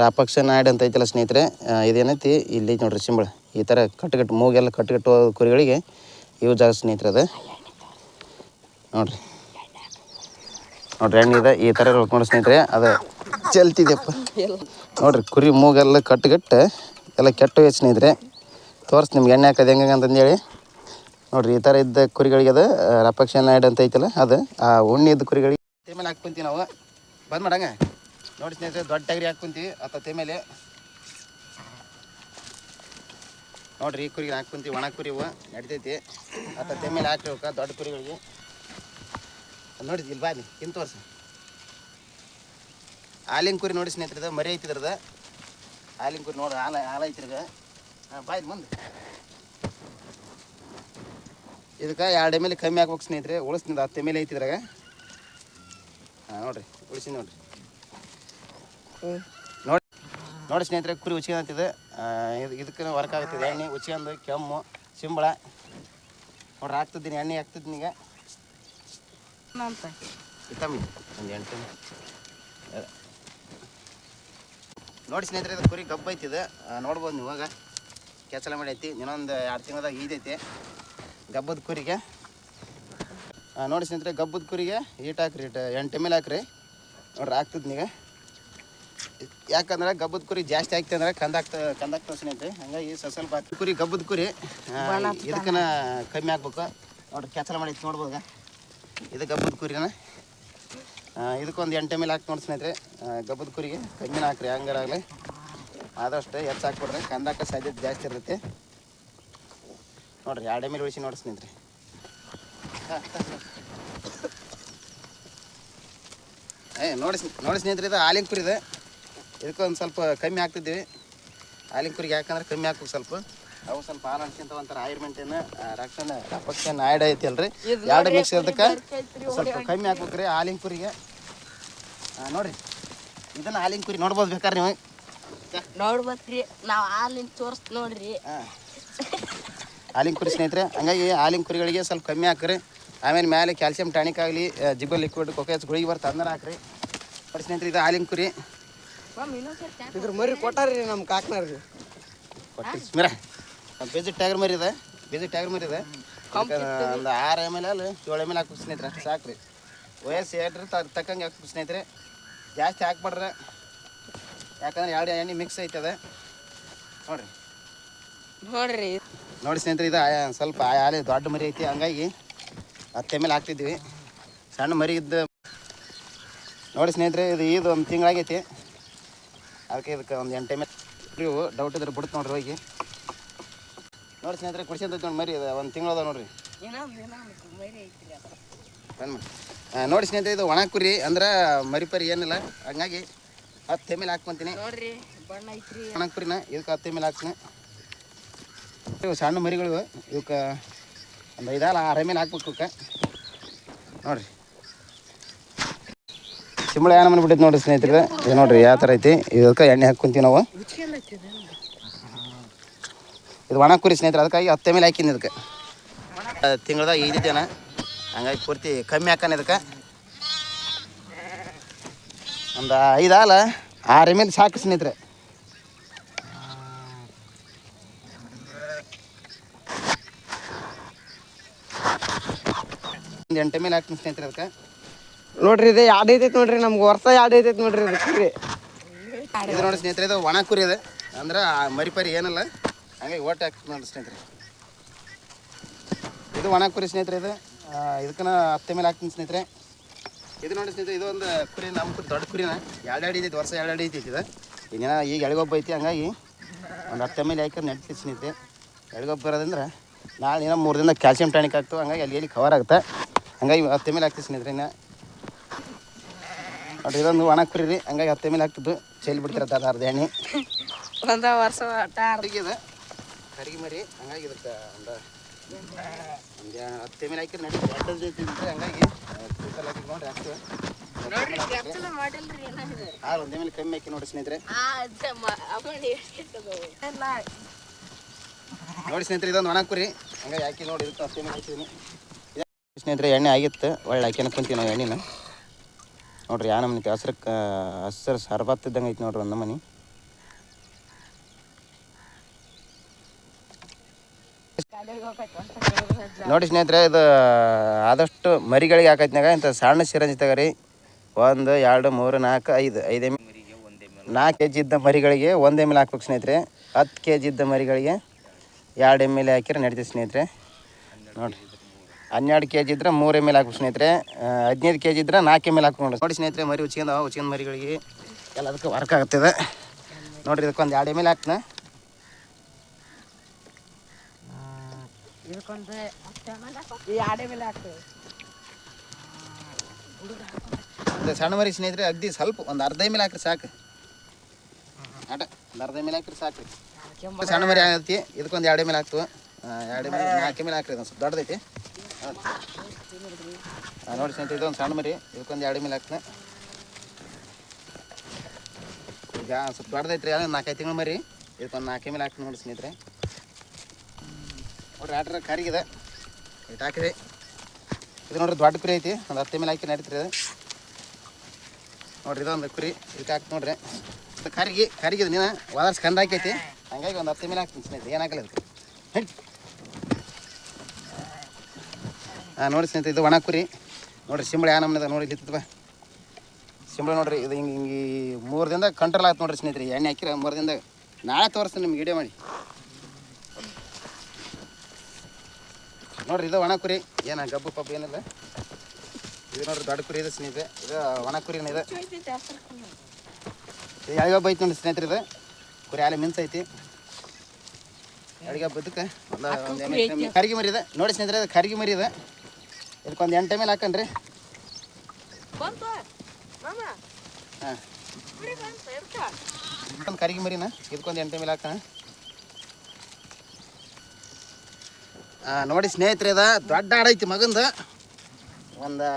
ರಾಪಾಕ್ಷನೈಡ್ ಅಂತ ಐತಲ್ಲ ಸ್ನೇಹಿತರೆ ಇದೇನೈತಿ, ಇಲ್ಲಿ ನೋಡಿರಿ ಸಿಂಬಳ. ಈ ಥರ ಕಟ್ಟುಗಟ್ಟು ಮೂಗೆಲ್ಲ ಕಟ್ಟುಗಟ್ಟು ಕುರಿಗಳಿಗೆ ಯೂಸ್ ಆಗುತ್ತೆ ಸ್ನೇಹಿತರೆ ಅದು. ನೋಡಿರಿ. ನೋಡಿರಿ, ಎಣ್ಣೆ ಇದೆ, ಈ ಥರ ಇರ್ಬೇಕು ನೋಡಿ ಸ್ನೇಹಿತರೆ, ಅದು ಚೆಲ್ತಿದ್ಯಪ್ಪ ನೋಡಿರಿ, ಕುರಿ ಮೂಗೆಲ್ಲ ಕಟ್ಟುಗಟ್ಟು ಎಲ್ಲ ಕೆಟ್ಟು ಹೋಗೈತೆ ಸ್ನೇಹಿತರೆ. ತೋರಿಸಿ ನಿಮ್ಗೆ ಎಣ್ಣೆ ಹಾಕೋದು ಹೆಂಗೆ ಅಂತಂದೇಳಿ. ನೋಡ್ರಿ, ಈ ಥರ ಇದ್ದ ಕುರಿಗಳಿಗೆ ಅದು ರಪಕ್ಷನ್ ನಾಯ್ಡ್ ಅಂತ ಐತಲ್ಲ, ಅದು, ಆ ಉಣ್ಣೆ ಇದ್ದ ಕುರಿಗಳಿಗೆ ತೇಮೇಲೆ ಹಾಕ್ಕೊಂತೀವಿ ನಾವು. ಬಂದ್ ಮಾಡಂಗ? ನೋಡಿ ಸ್ನೇಹಿತರೆ, ದೊಡ್ಡ ಟಗರಿ ಹಾಕ್ಕೊಂತೀವಿ ಅಥವಾ ತೇಮೇಲೆ. ನೋಡ್ರಿ, ಈ ಕುರಿಗೆ ಹಾಕ್ಕೊಂತೀವಿ ಒಣ ಕುರಿ ಇವು ನಡಿತೈತಿ ಅತ್ತ ಹಾಕಿ ಹಾಕ್ಬೇಕು, ದೊಡ್ಡ ಕುರಿಗಳಿಗೆ. ನೋಡಿ, ಇಲ್ಲಿ ಬಾ ನೀ ಇನ್ ತೋರ್ಸ ಹಾಲಿನ ಕುರಿ ನೋಡಿ ಸ್ನೇಹಿತರದ ಮರಿ ಐತಿದ್ರದ ಹಾಲಿನ ಕುರಿ ನೋಡಿ ಹಾಲು ಹಾಲು ಐತಿರ್ಗ ಹಾಂ, ಬಾಯ್, ಮುಂದೆ. ಇದಕ್ಕೆ ಎರಡು ಎಂ ಎಲ್ ಕಮ್ಮಿ ಹಾಕ್ಬೇಕು ಸ್ನೇಹಿತರೆ. ಉಳಿಸ್ತೀನಿ ಹತ್ತು ಎಂ ಎಲ್ ಐತಿದ್ರಾಗ ಹಾಂ ನೋಡಿರಿ ಉಳಿಸಿ ನೋಡಿರಿ. ನೋಡಿ ನೋಡಿ ಸ್ನೇಹಿತರೆ ಕುರಿ ಉಚ್ಕೊಂತಿದೆ ಇದು. ಇದಕ್ಕೆ ವರ್ಕ್ ಆಗುತ್ತಿದೆ ಎಣ್ಣೆ ಉಚ್ಕೊಂಡು ಕೆಮ್ಮು ಸಿಂಬಳ. ನೋಡ್ರಿ ಹಾಕ್ತಿದ್ದೀನಿ ಎಣ್ಣೆ ಹಾಕ್ತಿದ್ದೀನಿ ಈಗ. ಇತ್ತಮ್ಮಿ ಒಂದು ಎಂಟು. ನೋಡಿ ಸ್ನೇಹಿತರೆ ಇದು ಕುರಿ ಗಬ್ಬೈತಿದೆ ನೋಡ್ಬೋದು ನೀವು ಕೆಸಲ ಮಾಡಿ ಐತಿ ಇನ್ನೊಂದು ಎರಡು ತಿಂಗಳದಾಗ ಈದೈತಿ ಗಬ್ಬದ ಕುರಿಗೆ. ನೋಡಿ ಸ್ನೇಹಿತರೆ ಗಬ್ಬದ ಕುರಿಗೆ ಈಟ್ ಹಾಕ್ರಿ ಇಟ್ ಎಂಟು ಎಂ ಎಲ್ ಹಾಕ್ರಿ. ನೋಡ್ರಿ ಆಗ್ತದೆ ಈಗ ಯಾಕಂದ್ರೆ ಗಬ್ಬದ ಕುರಿ ಜಾಸ್ತಿ ಆಗ್ತದೆ ಅಂದ್ರೆ ಕಂದಾಗ್ತ ಕಂದಾಗ್ತದೆ ಸ್ನೇಹಿತರೆ. ಹಂಗಾಗಿ ಸ್ವಲ್ಪ ಸ್ವಲ್ಪ ಹಾಕ್ತಿ. ಕುರಿ ಗಬ್ಬದ ಕುರಿ ಇದಕ್ಕನ ಕಮ್ಮಿ ಆಗ್ಬೇಕು. ನೋಡ್ರಿ ಕೆಸಲ ಮಾಡಿ ಐತಿ ನೋಡ್ಬೋದ? ಇದು ಗಬ್ಬದ ಕುರಿನ. ಇದಕ್ಕೊಂದು ಎಂಟು ಎಂ ಎಲ್ ಹಾಕಿ ನೋಡಿ ಸ್ನೇಹಿತರೆ. ಗಬ್ಬದ ಕುರಿಗೆ ಕಮ್ಮಿನ ಹಾಕ್ರಿ ಹಂಗಾರಾಗಲಿ ಆದಷ್ಟು ಹೆಚ್ಚು ಹಾಕ್ಬಿಡ್ರಿ. ಕಂದಾಕ ಸಾಧ್ಯತೆ ಜಾಸ್ತಿ ಇರ್ತೈತಿ. ನೋಡ್ರಿ ಎರಡೇ ಮೇಲೆ ಉಳಿಸಿ ನೋಡಿ ಸ್ನೇಹಿತರೆ ಏ ನೋಡಿಸ್ ಸ್ನೇಹಿತರೆ ಇದು ಹಾಲಿನ ಕುರಿ ಇದೆ. ಇದಕ್ಕೆ ಒಂದು ಸ್ವಲ್ಪ ಕಮ್ಮಿ ಹಾಕ್ತಿದ್ದೀವಿ. ಹಾಲಿನ ಕುರಿಗೆ ಯಾಕಂದ್ರೆ ಕಮ್ಮಿ ಹಾಕ್ಬೇಕು ಸ್ವಲ್ಪ. ಅವು ಸ್ವಲ್ಪ ಹಾಲು ಅನ್ಸಿಂತ ಒಂಥರ ಆಯುರ್ಮೆಂಟಿನ ರಕ್ಷಣ ರಪಕ್ಷನ್ ಆಯ್ಡ್ ಐತಿ ಅಲ್ರಿ ಎರಡು ಮಿಕ್ಸ್ ಇರೋದಕ್ಕೆ ಸ್ವಲ್ಪ ಕಮ್ಮಿ ಹಾಕ್ಬೇಕ್ರಿ ಹಾಲಿನ ಕುರಿಗೆ. ಹಾಂ ನೋಡ್ರಿ. ಇದನ್ನು ಹಾಲಿನ ಕುರಿ ನೋಡ್ಬೋದು ಬೇಕಾದ್ರೆ ನೀವು. ನೋಡ್ಬೇಕ್ರಿ. ನಾವ್ ಹಾಲಿನ ತೋರ್ಸ್ ನೋಡ್ರಿ. ಹಾಲಿನ ಕುರಿ ಸ್ನೇಹಿತರೆ ಹಂಗಾಗಿ ಹಾಲಿನ ಕುರಿಗಳಿಗೆ ಸ್ವಲ್ಪ ಕಮ್ಮಿ ಹಾಕ್ರಿ. ಆಮೇಲೆ ಮೇಲೆ ಕ್ಯಾಲ್ಸಿಯಂ ಟಾನಿಕ್ ಆಗಲಿ ಜಿಬ್ಬಲ್ ಲಿಕ್ವಿಡ್ ಕೊಕೆಸ್ ಗುಳಿಗೆ ಬರ್ತಾ ಅಂದ್ರೆ ಹಾಕ್ರಿ. ನೋಡಿ ಸ್ನೇಹಿತರೆ ಇದು ಹಾಲಿನ ಕುರಿ. ಇದ್ರ ಮರಿ ಕೊಟ್ಟಾರ್ರಿ ನಮ್ಮ ಕಾಕ್ನಾರ್ರಿ ಕೊಟ್ಟು ಸ್ಮಿರ ಬೇಜಿ ಟ್ಯಾಗರ್ ಮರಿ ಇದೆ. ಬೇಜಿ ಟ್ಯಾಗರ್ ಮರಿ ಇದೆ. ಒಂದು ಆರು ಎಂ ಎಲ್ ಅಲ್ಲಿ ಏಳು ಎಂ ಎಲ್ ಹಾಕ್ಬೇಕು ಸ್ನೇಹಿತರೆ. ಸಾಕ್ರಿ. ವಯಸ್ಸು ಏಟ್ರಿ ತಕ್ಕಂಗೆ ಹಾಕ್ಬೇಕು ಸ್ನೇಹಿತರೆ. ಜಾಸ್ತಿ ಹಾಕ್ಬಾರ್ರೆ. ಯಾಕಂದ್ರೆ ಎರಡು ಎಣ್ಣೆ ಮಿಕ್ಸ್ ಐತದ. ನೋಡ್ರಿ. ನೋಡ್ರಿ. ನೋಡಿ ಸ್ನೇಹಿತರೆ ಇದು ಸ್ವಲ್ಪ ಆ ಹಾಲೆ ದೊಡ್ಡ ಮರಿ ಐತಿ. ಹಂಗಾಗಿ ಹತ್ತು ಮೇಲೆ ಹಾಕ್ತಿದ್ವಿ. ಸಣ್ಣ ಮರಿ ಇದ್ದ ನೋಡಿ ಸ್ನೇಹಿತರೆ ಇದು ಇದು ಒಂದು ತಿಂಗಳಾಗೈತಿ. ಅದಕ್ಕೆ ಇದಕ್ಕೆ ಒಂದು ಎಂಟು ಮೇಲೆ ಡೌಟ್ ಇದ್ರೆ ಬಿಡುತ್ತೆ ನೋಡ್ರಿ ಹೋಗಿ. ನೋಡಿ ಸ್ನೇಹಿತರೆ ಕುಡಿಸಿ ನೋಡಿ ಮರಿ ಇದು ಒಂದು ತಿಂಗಳದ ನೋಡ್ರಿ. ನೋಡಿ ಸ್ನೇಹಿತರೆ ಇದು ಒಣ ಕುರಿ ಅಂದ್ರೆ ಮರಿ ಪರಿ ಏನಿಲ್ಲ. ಹಂಗಾಗಿ ಹತ್ತು ಮೇಲೆ ಹಾಕ್ಕೊಂತೀನಿ. ನೋಡ್ರಿ ಬಣ್ಣ ಐತ್ರಿ. ಇದಕ್ಕೆ ಹತ್ತು ಮೇಲೆ ಹಾಕ್ತೀನಿ. ಇವು ಸಣ್ಣ ಮರಿಗಳು ಇವಕ್ಕೆ ಒಂದು ಐದಾರು ಆರು ಮೇಲೆ ಹಾಕ್ಬೇಕು ಇವಕ್ಕೆ ನೋಡ್ರಿ. ಸಿಂಬಳ ಏನು ಮಾಡ್ಬಿಟ್ಟೈತೆ ನೋಡ್ರಿ ಸ್ನೇಹಿತರೆ. ಇದು ನೋಡ್ರಿ ಯಾವ ಥರ ಐತಿ. ಇದಕ್ಕೆ ಎಣ್ಣೆ ಹಾಕ್ಕೊಂತೀವಿ ನಾವು. ಇದು ಒಣ ಕುರಿ ಸ್ನೇಹಿತರೆ ಅದಕ್ಕಾಗಿ ಹತ್ತು ಮೇಲೆ ಹಾಕಿನಿ ಇದಕ್ಕೆ. ತಿಂಗಳದಾಗ ಜನ ಹಂಗಾಗಿ ಪೂರ್ತಿ ಕಮ್ಮಿ ಹಾಕೋಣ ಇದಕ್ಕೆ. ಒಂದು ಐದು ಆಲ ಆರು ಎಂ ಎಲ್ ಸಾಕು ಸ್ನೇಹಿತರೆ. ಒಂದು ಎಂಟು ಮೇಲೆ ಹಾಕ್ತೀನಿ ಸ್ನೇಹಿತರೆ ಅದಕ್ಕೆ. ನೋಡ್ರಿ, ಇದು ಎರಡು ಐತೈತೆ ನೋಡ್ರಿ, ನಮ್ಗೆ ವರ್ಷ ಎರಡು ಐತೈತೆ ನೋಡ್ರಿ ಇದು ಕುರಿ. ಇದು ನೋಡಿ ಸ್ನೇಹಿತರೆ, ಇದು ಒಣ ಕುರಿ ಇದೆ. ಅಂದ್ರೆ ಆ ಮರಿ ಪರಿ ಏನಲ್ಲ, ಹಂಗಾಗಿ ಓಟ್ ಹಾಕ್ತೀನಿ ನೋಡಿ ಸ್ನೇಹಿತರೆ. ಇದು ಒಣ ಕುರಿ ಸ್ನೇಹಿತರೆ ಇದು. ಇದಕ್ಕನ ಹತ್ತೆ ಮೇಲೆ ಹಾಕ್ತೀನಿ ಸ್ನೇಹಿತರೆ. ಇದು ನೋಡಿ ಸ್ನೇಹಿತರೆ ಇದು ಒಂದು ಕುರಿ ನಮ್ಮ ಕುರಿ ದೊಡ್ಡ ಕುರಿನ. ಎರಡು ಐತಿ ವರ್ಷ ಎರಡು ಐತಿ ಇದು. ಇನ್ನೇನ ಈಗ ಎಳಗೊಬ್ಬ ಐತಿ ಹಂಗಾಗಿ ಒಂದು ಹತ್ತೆ ಮೇಲೆ ಹಾಕಿದ್ರೆ ನಡ್ತೀವಿ ಸ್ನೇಹಿತರೆ. ಎಳಗೊಬ್ಬ ಬರೋದಂದ್ರೆ ನಾಳೆ ಏನೋ ಮೂರು ದಿನ ಕ್ಯಾಲ್ಸಿಯಂ ಟಾನಿಕ್ ಆಗ್ತವೆ ಹಂಗಾಗಿ ಅಲ್ಲಿ ಎಲ್ಲಿ ಕವರ್ ಆಗುತ್ತೆ. ಹಂಗಾಗಿ ಹತ್ತೆ ಮೇಲೆ ಹಾಕ್ತೀವಿ ಸ್ನೇಹಿತರೆ ಇನ್ನು. ನೋಡ್ರಿ ಇದೊಂದು ಒಣ ಕುರಿ ರೀ ಹಂಗಾಗಿ ಹತ್ತೆ ಮೇಲೆ ಹಾಕ್ತಿದ್ದು. ಚೆಲ್ಲಿ ಬಿಡ್ತಿರತ್ತೆ ಅದು ಅರ್ಧ ಎಣ್ಣೆ. ಒಂದ ವರ್ಷ ಆಟ ಕರಿಗೆ ಮರಿ ಹಂಗಾಗಿ ಇದಕ್ಕೆ ಒಂದು ಒಂದು ಹತ್ತೆ ಮೇಲೆ ಹಾಕಿದ್ರೆ ನಡೀತದೆ ಎರಡು ಜೊತೆ ಇದ್ರೆ ಹಂಗಾಗಿ ಕಮ್ಮಿ ನೋಡಿ ಸ್ನೇಹಿತರೆ ನೋಡಿ ಇದೊಂದು ಒಣ ಕುರಿ. ಹಂಗಾಗಿ ಹಾಕಿ ನೋಡಿ, ಇದಕ್ಕೆ ಸ್ನೇಹಿತರೆ, ಎಣ್ಣೆ ಆಗಿತ್ತು. ಒಳ್ಳೆ ಹಾಕ್ಯಾನ ಕುಂತೀವಿ ನಾವು ಎಣ್ಣೆನ. ನೋಡ್ರಿ, ಯಾ ನಮ್ಮನೆ ಹಸ್ರು ಹಸ್ರು ಸರ್ಬತ್ ಇದ್ದಂಗೆ ಐತಿ ನೋಡ್ರಿ ಒಂದು ಮನೆ ನೋಡಿ ಸ್ನೇಹಿತರೆ, ಇದು ಆದಷ್ಟು ಮರಿಗಳಿಗೆ ಹಾಕೈತ್ನಾಗ, ಇಂಥ ಸಣ್ಣ ಸಿರಂಜಿ ತಗರಿ, ಒಂದು, ಎರಡು, ಮೂರು, ನಾಲ್ಕು, ಐದು ಐದು ಎಂ ನಾಲ್ಕು ಕೆ ಜಿ ಇದ್ದ ಮರಿಗಳಿಗೆ ಒಂದು ಎಂ ಎಲ್ ಹಾಕ್ಬೇಕು ಸ್ನೇಹಿತರೆ. ಹತ್ತು ಕೆ ಜಿ ಇದ್ದ ಮರಿಗಳಿಗೆ ಎರಡು ಎಂ ಎಲ್ ಹಾಕಿದ್ರೆ ನಡೀತದೆ ಸ್ನೇಹಿತರೆ. ನೋಡಿ ಹನ್ನೆರಡು ಕೆ ಜಿ ಇದ್ರೆ ಮೂರು ಎಂ ಎಲ್ ಹಾಕ್ಬೇಕು ಸ್ನೇಹಿತರೆ. ಹದಿನೈದು ಕೆ ಜಿ ಇದ್ರೆ ನಾಲ್ಕು ಎಂ ಎಲ್ ಹಾಕ್ಬೇಕು ನೋಡಿ ಸ್ನೇಹಿತರೆ, ಮರಿ ಉಚ್ಕೊಂಡು ಉಚ್ಕೊಂಡು ಮರಿಗಳಿಗೆ ಎಲ್ಲ ಅದಕ್ಕೆ ವರ್ಕ್ ಆಗ್ತದೆ ನೋಡಿರಿ ಇದಕ್ಕೊಂದು ಎರಡು ಎಂ ಎಲ್ ಹಾಕ್ನ. ಇದಕ್ಕೊಂದು ಈ ಆಡೆ ಮೇಲೆ ಹಾಕ್ತೇವೆ. ಇದು ಸಣ್ಣ ಮರಿ ಸ್ನೇಹಿತರೆ ಅಗ್ದಿ ಸ್ವಲ್ಪ ಒಂದು ಅರ್ಧ ಮೇಲೆ ಹಾಕ್ರಿ ಸಾಕು. ಆಟ ಒಂದು ಅರ್ಧ ಮೇಲೆ ಹಾಕ್ರಿ ಸಾಕು. ರೀ ಸಣ್ಣ ಮರಿ ಆಗೈತಿ ಇದಕ್ಕೊಂದು ಎರಡೇ ಮೇಲೆ ಹಾಕ್ತು ಎರಡು ಮೇಲೆ ನಾಲ್ಕು ಎಂ ಎಲ್ ಹಾಕ್ರಿ ಇದೊಂದು ಸ್ವಲ್ಪ ದೊಡ್ಡದೈತಿ. ನೋಡಿ ಸ್ನೇಹಿತರೆ ಇದೊಂದು ಸಣ್ಣ ಮರಿ ಇದಕ್ಕೊಂದು ಎರಡು ಮೇಲೆ ಹಾಕ್ನ ಈಗ ಒಂದ್ ಸ್ವಲ್ಪ ದೊಡ್ಡದೈತ್ರಿ ನಾಲ್ಕೈದು ತಿಂಗಳು ಮರಿ ಇದಕ್ಕೊಂದು ನಾಲ್ಕೇ ಮೇಲೆ ಹಾಕ್ತೀನಿ ನೋಡಿ ಸ್ನೇಹಿತರೆ. ನೋಡ್ರಿ ಆಟ್ರ ಕರಿಗಿದೆ. ಇಟ್ಟು ಹಾಕಿರಿ ಇದು ನೋಡ್ರಿ ದೊಡ್ಡ ಕುರಿ ಐತಿ. ಒಂದು ಹತ್ತು ಮೇಲೆ ಹಾಕಿ ನಡೀತ್ರಿ ಅದು ನೋಡ್ರಿ ಇದೊಂದು ಕುರಿ ಇದಕ್ಕೆ ಹಾಕಿ ನೋಡ್ರಿ. ಇದು ಕರಿಗಿ, ಕರಿಗಿದೆ ನೀನು ವಾದರ್ಸ್ ಕಂದ ಹಾಕೈತಿ. ಹಂಗಾಗಿ ಒಂದು ಹತ್ತು ಮೇಲೆ ಹಾಕ್ತೀನಿ ಸ್ನೇಹಿತರೆ. ಏನು ಹಾಕಲ್ಲ ಇದಕ್ಕೆ? ಹಾಂ, ನೋಡಿ ಸ್ನೇಹಿತ ಇದು ಒಣ ಕುರಿ. ನೋಡ್ರಿ ಸಿಂಬಳ ಯಾವ ನಮ್ಮನೆ ನೋಡಿ ಇಲ್ಲಿತ್ತದ ಸಿಂಬಳ ನೋಡ್ರಿ, ಇದು ಹಿಂಗೆ ಹಿಂಗೆ ಮೂರು ದಿನದಾಗ ಕಂಟ್ರೋಲ್ ಆಯ್ತು ನೋಡ್ರಿ ಸ್ನೇಹಿತರೆ. ಎಣ್ಣೆ ಹಾಕಿರ ಮೂರು ದಿನದಾಗ. ನಾಳೆ ತೋರಿಸ್ತೀನಿ ನಿಮ್ಗೆ ವಿಡಿಯೋ ಮಾಡಿ. ನೋಡ್ರಿ ಇದು ಒಣ ಕುರಿ ಏನ ಗಬ್ಬು ಪಬ್ಬು ಏನಿಲ್ಲ. ಇದು ನೋಡ್ರಿ ದೊಡ್ಡ ಕುರಿ ಇದೆ ಸ್ನೇಹಿತರೆ. ಇದು ಒಣ ಕುರಿನ ಇದೆ ಎಳ್ಗೊಬ್ಬ ಐತಿ ನೋಡಿ ಸ್ನೇಹಿತರೆ ಇದು. ಕುರಿ ಆಲೆ ಮಿನ್ಸ್ ಐತಿ. ಒಂದು ಎಮ್ಮೆ ಕರಿಗೆ ಮರಿ ಇದೆ. ನೋಡಿ ಸ್ನೇಹಿತರೆ ಇದು ಕರಿಗೆ ಮರಿ ಇದೆ. ಇದಕ್ಕೊಂದು ಎಂಟು ಮೇಲೆ ಹಾಕನ್ರಿ. ಬಂತು ಹಾಂ. ಕುರಿ ಬಂತು ಕರಿಗೆ ಮರಿನ? ಇದಕ್ಕೊಂದು ಎಂಟು ಮೇಲೆ ಹಾಕೋಣ. ನೋಡಿ ಸ್ನೇಹಿತರೆ ಇದು ದೊಡ್ಡ ಆಡೈತಿ ಮಗಂದು. ಒಂದು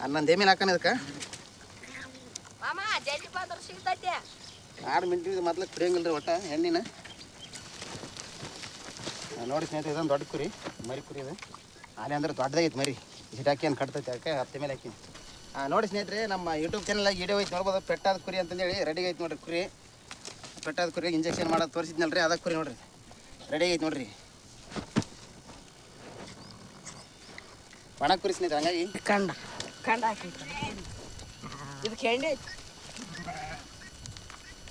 ಹನ್ನೊಂದು ಏಮೇಲೆ ಹಾಕೋಣ ಇದಕ್ಕೆ. ಆರು ಮಿನಿಟ್ ಮೊದ್ಲು ಕುಡಿಯಂಗಿಲ್ಲ ರೀ ಒಟ್ಟ ಎಣ್ಣಿನ. ನೋಡಿ ಸ್ನೇಹಿತರೆ ಇದೊಂದು ದೊಡ್ಡ ಕುರಿ ಮರಿ ಕುರಿ ಇದು. ಆನೆ ಅಂದ್ರೆ ದೊಡ್ಡದಾಗೈತೆ ಮರಿ. ಹಿಟಾಕಿ ಏನು ಕಟ್ತೈತೆ ಅದಕ್ಕೆ ಹತ್ತೆ ಮೇಲೆ ಹಾಕಿ. ಹಾಂ ನೋಡಿ ಸ್ನೇಹಿತರೆ ನಮ್ಮ ಯೂಟ್ಯೂಬ್ ಚಾನಲಾಗಿ ವಿಡಿಯೋ ಐತೆ ನೋಡ್ಬೋದು. ಪೆಟ್ಟಾದ ಕುರಿ ಅಂತಂದೇಳಿ ರೆಡಿ ಐತೆ ನೋಡ್ರಿ ಕುರಿ. ಪೆಟ್ಟಾದ ಕುರಿ ಇಂಜೆಕ್ಷನ್ ಮಾಡೋದು ತೋರಿಸಿದ್ನಲ್ರಿ ಅದ ಕುರಿ ನೋಡ್ರಿ. ರೆಡಿ ಐತೆ ನೋಡ್ರಿ. ಒಣ ಕುರಿ ಸ್ನೇಹಿತರೆ ಹಂಗಾಗಿ. ಕಂಡ. ಕಂಡ ಹಾಕಿ ಇದಕ್ಕೆ ಹೆಂಡಿ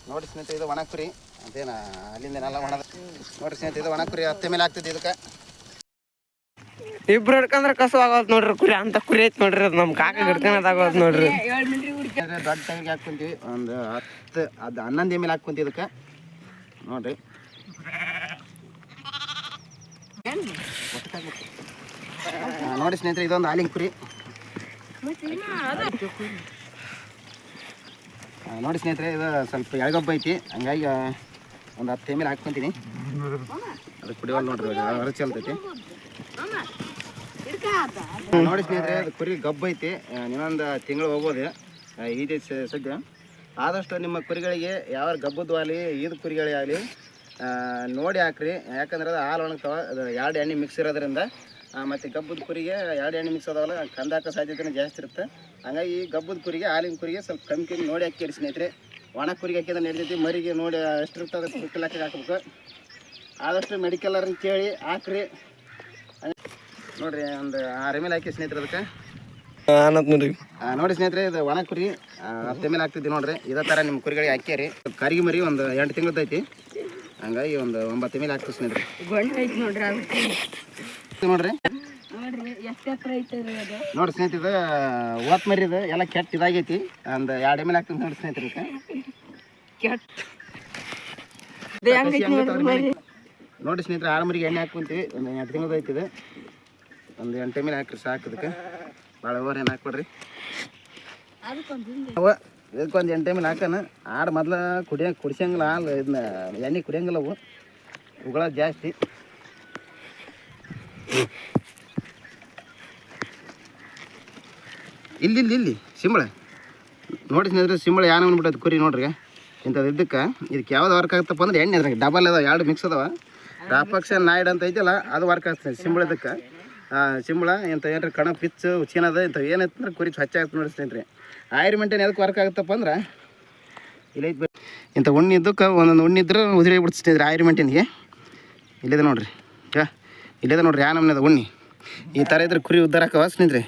ನೋಡಿ ಸ್ನೇಹಿತರೆ ಇದು ಒಣ ಕುರಿ ಅಲ್ಲಿಂದ ಅಲ್ಲಿಂದೇನೆಲ್ಲ ಒಣದ ನೋಡ್ರಿ ಸ್ನೇಹಿತರೆ ಇದು ಒಣ ಕುರಿ ಹತ್ತೆ ಮೇಲೆ ಆಗ್ತದೆ ಇದಕ್ಕೆ. ಇಬ್ರು ಹಿಡ್ಕಂದ್ರೆ ಕಸು ಆಗೋದ್ ನೋಡ್ರಿ ಕುರಿ ಅಂತ ಕುರಿ ಐತಿ ನೋಡ್ರಿ ಅದು ನಮ್ಮ ಕಾಕ ಹಿಡ್ಕೊಂಡ್ ಆಗೋದು ನೋಡ್ರಿ. ದೊಡ್ಡ ಟೈಮ್ಗೆ ಹಾಕೊಂತೀವಿ ಒಂದು ಹತ್ತು ಅದು ಹನ್ನೊಂದು ಎಂ ಎಲ್ ಹಾಕ್ಕೊಂತೀವಿ ಇದಕ್ಕೆ. ನೋಡ್ರಿ. ನೋಡಿ ಸ್ನೇಹಿತರೆ, ಇದೊಂದು ಹಾಲಿನ ಕುರಿ ನೋಡಿ ಸ್ನೇಹಿತರೆ, ಇದು ಸ್ವಲ್ಪ ಎಳಗಬ್ಬ ಐತಿ. ಹಂಗಾಗಿ ಒಂದು ಹತ್ತು ಎಂ ಎಲ್ ಹಾಕ್ಕೊಂತೀನಿ. ಅದು ಕುಡಿಯೋಲ್ಲ ನೋಡ್ರಿ ಹೊರ ಚಲ್ತೈತಿ ನೋಡಿ ಸ್ನೇಹಿತರೆ, ಅದು ಕುರಿ ಗಬ್ಬ ಐತಿ. ಇನ್ನೊಂದು ತಿಂಗಳು ಈದೈತಿ ಸ- ಸದ್ಯ. ಆದಷ್ಟು ನಿಮ್ಮ ಕುರಿಗಳಿಗೆ ಯಾವ ಗಬ್ಬದ್ದು ಆಗಲಿ, ಈದ್ ಕುರಿಗಳೇ ಆಗಲಿ ನೋಡಿ ಹಾಕ್ರಿ. ಯಾಕಂದ್ರೆ ಅದು ಹಾಲು ಒಣಗ್ತಾವ ಎರಡು ಎಣ್ಣೆ ಮಿಕ್ಸ್ ಇರೋದ್ರಿಂದ ಮತ್ತು ಗಬ್ಬದ ಕುರಿಗೆ ಎರಡು ಎಣ್ಣೆ ಮಿಕ್ಸ್ ಅದಾವಲ್ಲ ಕಂದಾಕ ಸಾಧ್ಯತೆನೇ ಜಾಸ್ತಿ ಇರುತ್ತೆ. ಹಂಗಾಗಿ ಗಬ್ಬದ ಕುರಿಗೆ ಹಾಲಿನ ಕುರಿಗೆ ಸ್ವಲ್ಪ ಕಮ್ಮಿ ಕಮ್ಮಿ ನೋಡಿ ಹಾಕಿರಿ ಸ್ನೇಹಿತರೆ. ಒಣ ಕುರಿಗೆ ಹಾಕಿದ್ರೆ ನಡೀತೈತಿ ಮರಿಗೆ ನೋಡಿ ಎಷ್ಟು ಅದಕ್ಕೆ ಅಷ್ಟು ಹಾಕಿ ಹಾಕ್ಬೇಕು. ಆದಷ್ಟು ಮೆಡಿಕಲರ್ನ ಕೇಳಿ ಹಾಕ್ರಿ. ನೋಡಿರಿ ಒಂದು ಆರು ಎಂ ಎಲ್ ಹಾಕಿ ಸ್ನೇಹಿತರೆ ಅದಕ್ಕೆ. ನೋಡ್ರಿ. ನೋಡಿ ಸ್ನೇಹಿತರೆ ಇದು ಒಣ ಕುರಿ ಹತ್ತು ಎಂ ಎಲ್ ಹಾಕ್ತಿದ್ವಿ ನೋಡ್ರಿ. ಇದೇ ಥರ ನಿಮ್ಮ ಕುರಿಗಳಿಗೆ ಹಾಕ್ಯಾರಿ. ಕರಿಗೆ ಮರಿ ಒಂದು ಎಂಟು ತಿಂಗಳು ಐತಿ ಹಂಗಾಗಿ ಒಂದು ಒಂಬತ್ತು ಎಂ ಎಲ್ ಹಾಕ್ತೀವಿ ಸ್ನೇಹಿತರೆ. ನೋಡ್ರಿ ನೋಡ್ರಿ. ನೋಡಿ ಸ್ನೇಹಿತರೆ ಓತ್ ಮರಿ ಇದು ಎಲ್ಲ ಕೆಟ್ಟ ಇದಾಗೈತಿ. ಒಂದು ಎರಡು ಎಂ ಎಲ್ ಹಾಕ್ತೀನಿ ನೋಡಿ ಸ್ನೇಹಿತರೆ ನೋಡಿ ಸ್ನೇಹಿತರೆ ಆರು ಮರಿಗೆ ಎಣ್ಣೆ ಹಾಕೊಂತೀವಿ ಒಂದು ಎಂಟು ತಿಂಗಳು ಐತಿದೆ ಒಂದು ಎಂಟು ಎಂ ಎಲ್ ಹಾಕ್ರಿ ಸಾಕು ಇದಕ್ಕೆ. ಭಾಳ ಓವರ್ ಏನು ಅವ ಇದಕ್ಕೊಂದು ಎಂಟು ಎಂ ಎಲ್ ಹಾಕೋಣ ಆಡು ಮೊದ್ಲು ಕುಡಿಯ ಕುಡಿಸಂಗಿಲ್ಲ ಹಾಲು ಇದನ್ನ ಎಣ್ಣೆ ಕುಡಿಯಂಗಿಲ್ಲ ಅವು. ಉಗಳ ಜಾಸ್ತಿ. ಇಲ್ಲಿ ಇಲ್ಲಿ ಇಲ್ಲಿ, ಸಿಂಬಳ. ನೋಡಿ ಸ್ನೇಹಿತರೆ, ಸಿಂಬಳ ಯಾನ ಅಂದ್ಬಿಟ್ಟು ಕುರಿ ನೋಡ್ರಿ. ಇಂಥದ್ದು ಇದಕ್ಕೆ ಇದಕ್ಕೆ ಯಾವ್ದು ವರ್ಕ್ ಆಗುತ್ತಪ್ಪ ಅಂದ್ರೆ ಎಣ್ಣೆ ಅದ್ರಾಗ. ಡಬಲ್ ಅದಾವ, ಎರಡು ಮಿಕ್ಸ್ ಅದಾವ. ರಾಪಕ್ಷ, ನಾಯ್ಡ್ ಅಂತ ಐತಲ್ಲ, ಅದು ವರ್ಕ್ ಆಗ್ತದೆ ಸಿಂಬಳ ಇದಕ್ಕೆ. ಸಿಂಬಳ ಇಂಥ ಏನ್ರಿ, ಕಣ ಪಿಚ್ಚು ಉಚ್ಚಿನದ ಇಂಥವು ಏನೈತೆ ಅಂದ್ರೆ ಕುರಿ ಸ್ವಚ್ಛ ಆಗ್ತದೆ ನೋಡಿ ಸ್ನೇಹಿತರೆ. ಆಯಿರ್ ಮೆಂಟೇನ್ ಎದಕ್ಕೆ ವರ್ಕ್ ಆಗುತ್ತಪ್ಪ ಅಂದ್ರೆ ಇಲ್ಲೈತೆ ಇಂಥ ಉಣ್ಣಿ ಇದ್ದಕ್ಕೆ, ಒಂದೊಂದು ಉಣ್ಣಿ ಇದ್ರೆ ಉದುರಿ ಬಿಡ್ತಿದ್ರೆ ಆಯಿರ್ ಮೆಂಟೇನಿಗೆ ಇಲ್ಲಿದೆ ನೋಡ್ರಿ. ಇಲ್ಲಿದೆ ನೋಡ್ರಿ, ಯಾ ನಮ್ನದ ಉಣ್ಣಿ. ಈ ಥರ ಇದ್ರೆ ಕುರಿ ಉದ್ದಾರ ವಾಸ ನಿಂದ್ರಿ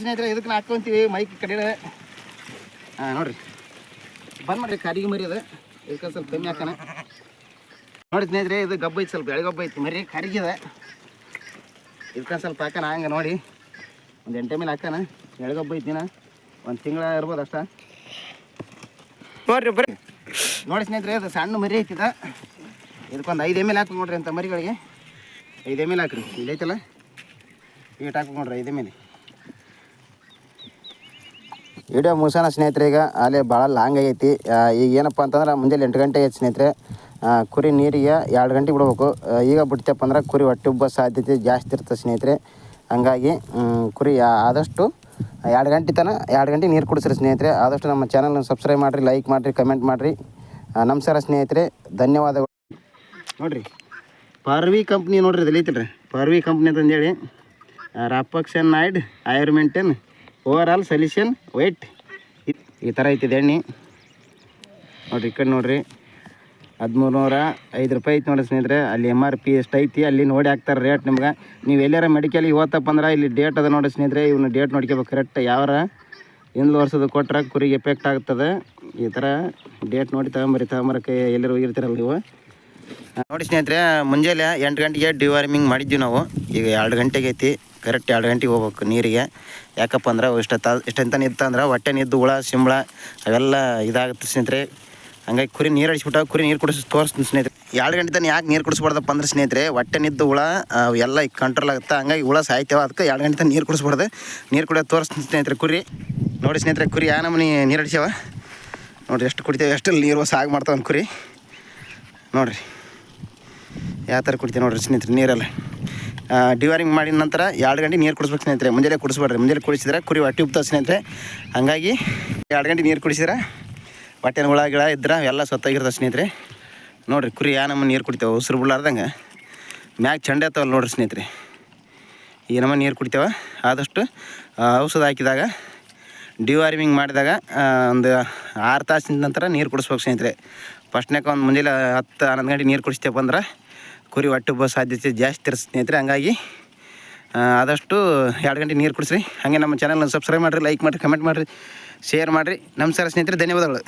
ಸ್ನೇಹಿತರೆ, ಇದಕ್ಕೆ ಹಾಕೊಂತೀವಿ ಮೈಕ್ ಕಡೆ ಹಾಂ ನೋಡ್ರಿ. ಬಂದ್ ಮಾಡ್ರಿ ಕಾರಿಗೆ ಮರಿ ಅದು. ಇದಕ್ಕೆ ಸ್ವಲ್ಪ ಕಮ್ಮಿ ಹಾಕೋಣ. ನೋಡಿ ಸ್ನೇಹಿತರೆ, ಇದು ಗಬ್ಬ ಐತಿ, ಸ್ವಲ್ಪ ಎಳೆಗಬ್ಬ ಐತಿ. ಮರಿ ಕರಿಗಿದೆ ಇದಕ್ಕೆ ಸ್ವಲ್ಪ ಹಾಕೋಣ, ಹಂಗೆ ನೋಡಿ. ಒಂದು ಎಂಟೆ ಮೇಲೆ ಹಾಕೋಣ. ಎಳೆಗಬ್ಬ ಐತಿನ ಒಂದು ತಿಂಗಳ ಇರ್ಬೋದು ಅಷ್ಟ. ನೋಡ್ರಿ ಬರ್ರಿ ನೋಡಿ ಸ್ನೇಹಿತರೆ, ಅದು ಸಣ್ಣ ಮರಿ ಐತಿದ ಇದಕ್ಕೊಂದು ಐದು ಎಂ ಎಲ್ ಹಾಕಿ ನೋಡ್ರಿ ಅಂತ ಮರಿಗಳಿಗೆ. ಐದು ಎಂ ಎಲ್ ಹಾಕ್ರಿ. ಇಲ್ಲಿ ಐತಲ್ಲ? ಈಗ ಹಾಕ್ಬೇಕು ನೋಡ್ರಿ, ಐದು ಎಂ ಎಲ್ ವಿಡಿಯೋ ಮುಗಿಸೋಣ ಸ್ನೇಹಿತರೆ ಈಗ. ಅಲ್ಲೇ ಭಾಳ ಲಾಂಗ್ ಆಗೈತಿ. ಈಗ ಏನಪ್ಪ ಅಂತಂದ್ರೆ, ಮುಂಜಾನೆ ಎಂಟು ಗಂಟೆ ಐತಿ ಸ್ನೇಹಿತರೆ. ಕುರಿ ನೀರಿಗೆ ಎರಡು ಗಂಟೆ ಬಿಡ್ಬೇಕು. ಈಗ ಬಿಡ್ತೇಪ್ಪ ಅಂದ್ರೆ ಕುರಿ ಹೊಟ್ಟೆ ಸಾಧ್ಯತೆ ಜಾಸ್ತಿ ಇರ್ತದೆ ಸ್ನೇಹಿತರೆ. ಹಂಗಾಗಿ ಕುರಿ ಆದಷ್ಟು ಎರಡು ಗಂಟೆ ತನಕ ಎರಡು ಗಂಟೆ ನೀರು ಕುಡಿಸ್ರಿ ಸ್ನೇಹಿತರೆ. ಆದಷ್ಟು ನಮ್ಮ ಚಾನಲ್ನ ಸಬ್ಸ್ಕ್ರೈಬ್ ಮಾಡಿರಿ ಲೈಕ್ ಮಾಡಿರಿ ಕಮೆಂಟ್ ಮಾಡಿರಿ. ನಮಸ್ಕಾರ ಸ್ನೇಹಿತರೆ, ಧನ್ಯವಾದಗಳು. ನೋಡಿರಿ, ಪಾರ್ವಿ ಕಂಪ್ನಿ ನೋಡ್ರಿ ಇದು ಐತಿಲ್ರಿ. ಪಾರ್ವಿ ಕಂಪ್ನಿ ಅಂತಂದೇಳಿ ರಾಪಕ್ಷನ್ ನಾಯ್ಡ್ ಆಯುರ್ಮೆಂಟನ್ ಓವರ್ ಆಲ್ ಸೊಲ್ಯೂಷನ್ ವೈಟ್. ಈ ಥರ ಐತಿದೆ ಎಣ್ಣೆ. ನೋಡ್ರಿ, ಈ ಕಡೆ ನೋಡಿರಿ ಹದಿಮೂರು ನೂರ ಐದು ರೂಪಾಯಿ ಐತಿ ನೋಡಿ ಸ್ನೇಹಿತರೆ. ಅಲ್ಲಿ ಎಂ ಆರ್ ಪಿ ಎಷ್ಟು ಐತಿ, ಅಲ್ಲಿ ನೋಡಿ ಹಾಕ್ತಾರೆ ರೇಟ್ ನಿಮ್ಗೆ. ನೀವು ಎಲ್ಲಾರ ಮೆಡಿಕಲಿಗೆ ಇವತ್ತಪ್ಪ ಅಂದ್ರೆ ಇಲ್ಲಿ ಡೇಟ್ ಅದ ನೋಡಿ ಸ್ನೇಹಿತರೆ. ಇವನ್ನ ಡೇಟ್ ನೋಡ್ಕೋಬೇಕು ಕರೆಕ್ಟ್ ಯಾವಾರ? ಹಿಂದ್ಲು ವರ್ಷದ ಕೊಟ್ರೆ ಕುರಿಗೆ ಎಫೆಕ್ಟ್ ಆಗ್ತದೆ. ಈ ಥರ ಡೇಟ್ ನೋಡಿ ತಗೊಂಬರಿ, ತಗೊಂಬರಕ್ಕೆ ಎಲ್ಲರೂ ಹೋಗಿರ್ತೀರಲ್ಲ ನೀವು. ನೋಡಿ ಸ್ನೇಹಿತರೆ, ಮುಂಜಾನೆ ಎಂಟು ಗಂಟೆಗೆ ಡಿವಾರ್ಮಿಂಗ್ ಮಾಡಿದ್ವಿ ನಾವು. ಈಗ ಎರಡು ಗಂಟೆಗೆ ಐತಿ. ಕರೆಕ್ಟ್ ಎರಡು ಗಂಟೆಗೆ ಹೋಗ್ಬೇಕು ನೀರಿಗೆ. ಯಾಕಪ್ಪ ಅಂದ್ರೆ ಇಷ್ಟೊತ್ತ ಇಷ್ಟಂತ ನಿಂತ ಅಂದ್ರೆ ಹೊಟ್ಟೆ ನಿದ್ದು ಹುಳ, ಸಿಂಬಳ ಅವೆಲ್ಲ ಇದಾಗುತ್ತೆ ಸ್ನೇಹಿತರೆ. ಹಂಗಾಗಿ ಕುರಿ ನೀರು ಅಡಿಸ್ಬಿಟ್ಟು ಕುರಿ ನೀರು ಕುಡಿಸ್ ತೋರಿಸ್ತೀನಿ ಸ್ನೇಹಿತರೆ. ಎರಡು ಗಂಟೆ ತನಕ ಯಾಕೆ ನೀರು ಕುಡಿಸ್ಬಾರ್ದಪ್ಪ ಅಂದ್ರೆ ಸ್ನೇಹಿತರೆ, ಹೊಟ್ಟೆ ನಿದ್ದು ಹುಳ ಎಲ್ಲ ಕಂಟ್ರೋಲ್ ಆಗುತ್ತೆ. ಹಂಗಾಗಿ ಹುಳ ಸಾಯ್ತೇವೆ. ಅದಕ್ಕೆ ಎರಡು ಗಂಟೆ ತನಕ ನೀರು ಕುಡಿಸ್ಬಾರ್ದು. ನೀರು ಕುಡಿಯೋದು ತೋರಿಸ್ತೀನಿ ಸ್ನೇಹಿತರೆ ಕುರಿ. ನೋಡಿ ಸ್ನೇಹಿತರೆ ಕುರಿ ಯಾ ನಮ್ಮನೆ ನೀರು ಅಡಿಸ್ಯಾವ ನೋಡಿರಿ ಎಷ್ಟು ಕುಡಿತೇವೆ ಎಷ್ಟು ನೀರು ಸಾಗ ಮಾಡ್ತಾವೆ ಕುರಿ ನೋಡಿರಿ. ಯಾವ ಥರ ಕುಡಿತೀವಿ ನೋಡ್ರಿ ಸ್ನೇಹಿತರೆ, ನೀರೆಲ್ಲ. ಡಿವಾರಿಂಗ್ ಮಾಡಿದ ನಂತರ ಎರಡು ಗಂಟೆ ನೀರು ಕುಡಿಸ್ಬೇಕು ಸ್ನೇಹಿತರೆ, ಮುಂಜಾನೆ ಕುಡಿಸ್ಬೇಡ್ರಿ. ಮುಂಜಾನೆ ಕುಡಿಸಿದ್ರೆ ಕುರಿ ಹೊಟ್ಟೆ ಉಪ್ತಾವೆ ಸ್ನೇಹಿತರೆ. ಹಾಗಾಗಿ ಎರಡು ಗಂಟೆ ನೀರು ಕುಡಿಸಿದ್ರೆ ಹೊಟ್ಟೆನ ಹುಳ, ಗಿಳ ಇದ್ರೆ ಎಲ್ಲ ಸತ್ತಾಗಿರ್ತಾವೆ ಸ್ನೇಹಿತರೆ. ನೋಡಿರಿ, ಕುರಿ ಯಾ ನಮ್ಮ ನೀರು ಕುಡಿತೇವೆ? ಉಸಿರು ಬಿಡ್ಲಾರ್ದಂಗೆ ಮ್ಯಾಗ ಚಂಡ ಎತ್ತವಲ್ಲ ನೋಡ್ರಿ ಸ್ನೇಹಿತರೆ. ಈ ನಮ್ಮ ನೀರು ಕುಡಿತೇವೆ? ಆದಷ್ಟು ಔಷಧ ಹಾಕಿದಾಗ ಡಿವಾರ್ಮಿಂಗ್ ಮಾಡಿದಾಗ ಒಂದು ಆರು ತಾಸಿನ ನಂತರ ನೀರು ಕುಡಿಸ್ಬೇಕು ಸ್ನೇಹಿತರೆ. ಫಸ್ಟ್ನಾಕ ಒಂದು ಮುಂಜಾನೆ ಹತ್ತು ಹನ್ನೊಂದು ಗಂಟೆ ನೀರು ಕುಡಿಸ್ತೇವೆ ಅಂದ್ರೆ ಕುರಿ ಹೊಟ್ಟೆ ಬೋ ಸಾಧ್ಯತೆ ಜಾಸ್ತಿ ಇರುತ್ತೆ ಸ್ನೇಹಿತರೆ. ಹಂಗಾಗಿ ಆದಷ್ಟು ಎರಡು ಗಂಟೆ ನೀರು ಕುಡಿಸ್ರಿ. ಹಾಗೆ ನಮ್ಮ ಚಾನಲ್ನ ಸಬ್ಸ್ಕ್ರೈಬ್ ಮಾಡಿರಿ ಲೈಕ್ ಮಾಡಿರಿ ಕಮೆಂಟ್ ಮಾಡಿರಿ ಶೇರ್ ಮಾಡಿರಿ. ನಮಸ್ಕಾರ ಸ್ನೇಹಿತರೆ, ಧನ್ಯವಾದಗಳು.